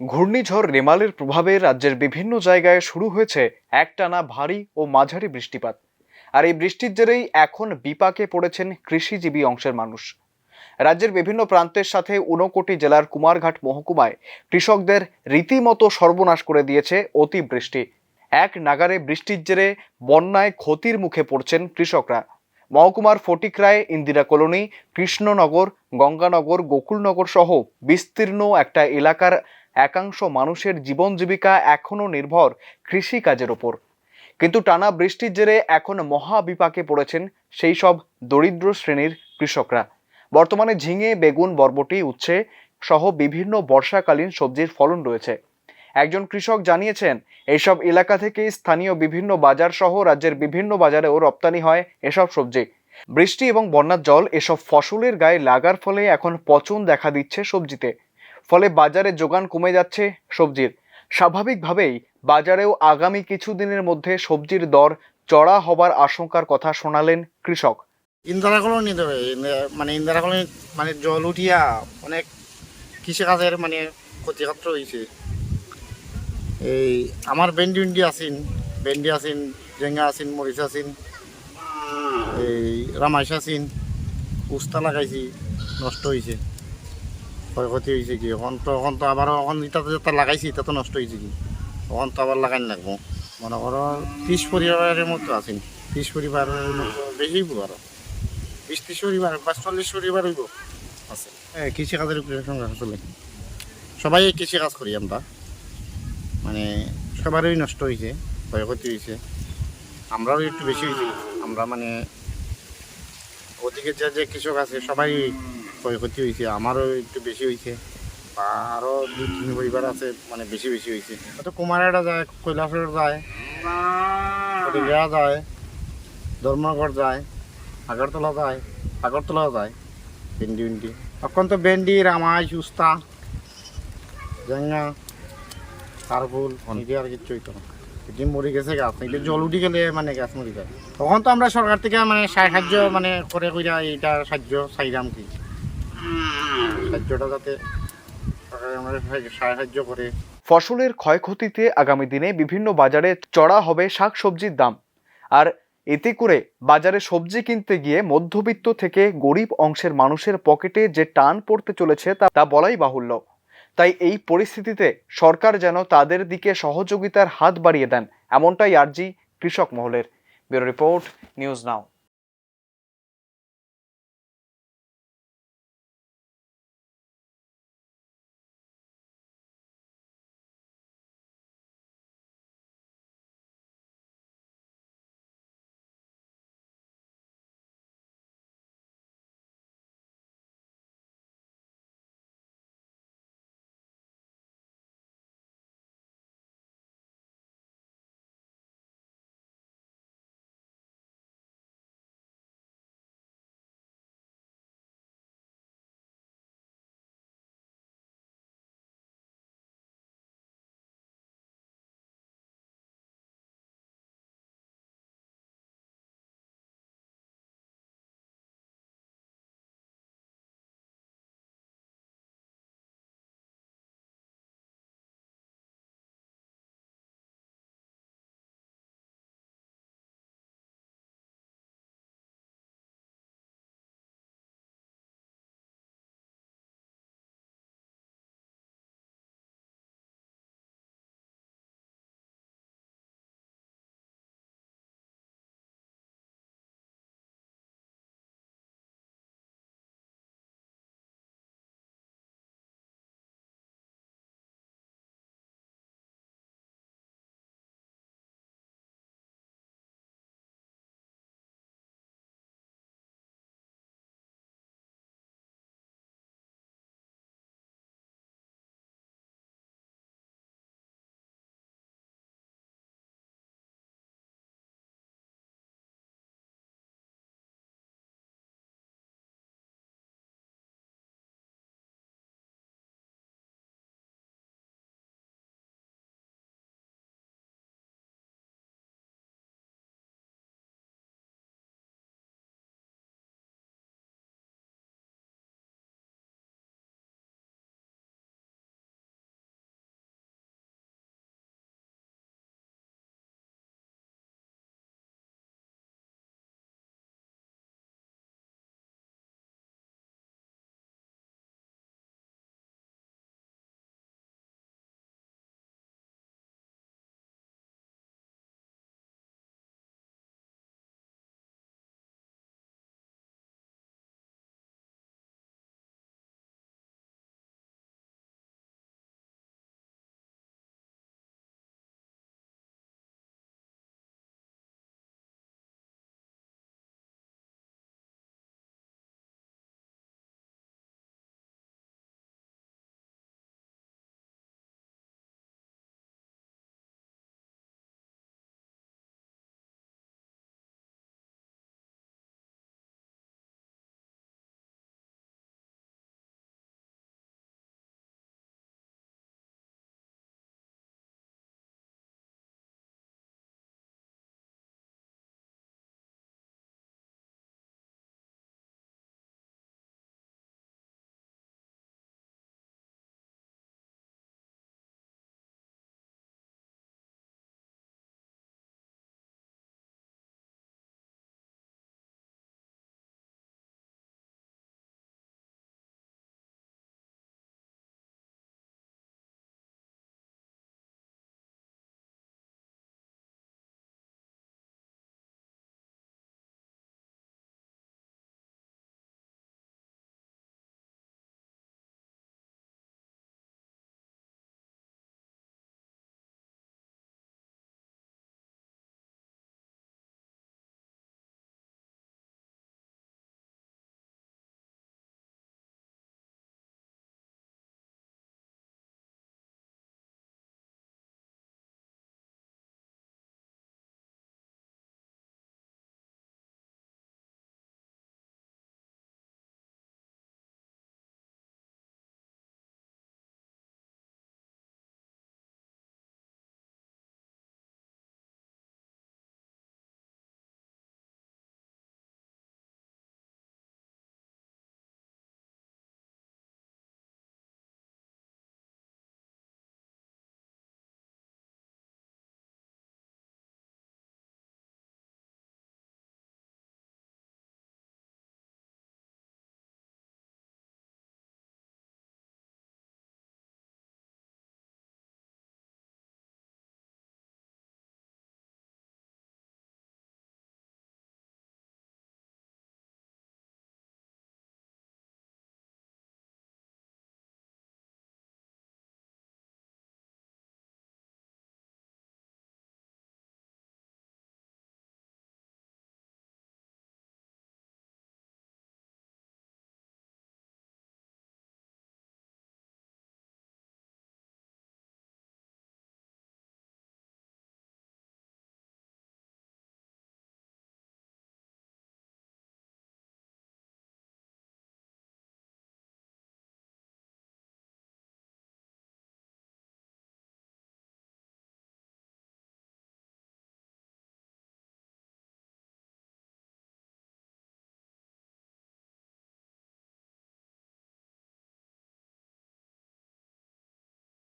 ঘূর্ণিঝড় রেমালের প্রভাবে রাজ্যের বিভিন্ন জায়গায় শুরু হয়েছে একটানা ভারী ও মাঝারি বৃষ্টিপাত। আর এই বৃষ্টির জেরেই এখন বিপাকে পড়েছেন কৃষিজীবী অংশের মানুষ। রাজ্যের বিভিন্ন প্রান্তের সাথে ঊনকোটি জেলার কুমারঘাট মহকুমায় কৃষকদের রীতিমতো সর্বনাশ করে দিয়েছে অতিবৃষ্টি এক নাগারে বৃষ্টির জেরে বন্যায় ক্ষতির মুখে পড়ছেন কৃষকরা। মহকুমার ফটিকরায়, ইন্দিরা কলোনি, কৃষ্ণনগর, গঙ্গানগর, গোকুলনগর সহ বিস্তীর্ণ একটা এলাকার একাংশ মানুষের জীবন জীবিকা এখনও নির্ভর কৃষিকাজের ওপর কিন্তু টানা বৃষ্টির জেরে এখন মহাবিপাকে পড়েছেন সেই সব দরিদ্র শ্রেণির কৃষকরা। বর্তমানে ঝিঙে, বেগুন, বরবটি, উচ্ছে সহ বিভিন্ন বর্ষাকালীন সবজির ফলন রয়েছে। একজন কৃষক জানিয়েছেন, এইসব এলাকা থেকে স্থানীয় বিভিন্ন বাজার সহ রাজ্যের বিভিন্ন বাজারেও রপ্তানি হয় এসব সবজি। বৃষ্টি এবং বন্যার জল এসব ফসলের গায়ে লাগার ফলে এখন পচন দেখা দিচ্ছে সবজিতে। ফলে বাজারে যোগান কমে যাচ্ছে সবজির। স্বাভাবিকভাবেই বাজারেও আগামী কিছুদিনের মধ্যে সবজির দর চড়া হবার আশঙ্কার কথা শোনালেন কৃষক। ইন্দিরা কলোনি দেবে মানে ইন্দিরা কলোনি মানে জল উঠিয়া অনেক কৃষিকাজের মানে ক্ষতিগ্রস্ত হয়েছে এই আমার ভেন্ডি ভেন্ডি আছেন ভেন্ডি আছেন জেঙ্গা আছেন, মরিচ আছেন, এই রামাইশ আছেন, উস্তা লাগাইছি, নষ্ট হয়েছে ক্ষয়ক্ষতি হয়েছে কি? এখন তো এখন তো আবার এখন ইটাতে যেটা লাগাইছি এটা তো নষ্ট হয়েছে কি? এখন তো আবার লাগাই লাগবো মনে করো ত্রিশ পরিবারের মতো আছে ত্রিশ পরিবারের মতো বেশি আরও বিশ ত্রিশ পরিবার বা চল্লিশ পরিবার হইব আছে। হ্যাঁ কৃষিকাজের উপরে চলে। সবাই কৃষিকাজ করি আমরা মানে সবারই নষ্ট হয়েছে ক্ষয়ক্ষতি হয়েছে আমরাও একটু বেশি হয়েছে আমরা মানে ওদিকে যে যে কৃষক আছে, সবাই ক্ষয়ক্ষতি হয়েছে আমারও একটু বেশি হয়েছে বা আরও দুই তিন পরিবার আছে মানে বেশি বেশি হয়েছে। তো কুমারেরা যায় কৈলাসর যায় যায় ধর্মগড় যায় আগরতলা যায় আগরতলাও যায় ভেন্ডি ভেন্ডি। এখন তো ভেন্ডি রামাই উস্তা জেঙ্গা কারফুল এটি আর হইতো না। এটি মরে গেছে গাছ এটি জল উঠি গেলে মানে গাছ মরে যায়। তখন তো আমরা সরকার থেকে মানে সাহায্য মানে করে কইরা এইটা সাহায্য চাইলাম কি? সাহায্যটা যাতে সাহায্য করে। ফসলের ক্ষয়ক্ষতিতে আগামী দিনে বিভিন্ন বাজারে চড়া হবে শাকসবজির দাম। আর এতে করে বাজারে সবজি কিনতে গিয়ে মধ্যবিত্ত থেকে গরিব অংশের মানুষের পকেটে যে টান পড়তে চলেছে তা তা বলাই বাহুল্য। তাই এই পরিস্থিতিতে সরকার যেন তাদের দিকে সহযোগিতার হাত বাড়িয়ে দেন, এমনটাই আর্জি কৃষক মহলের। Bureau report, news now.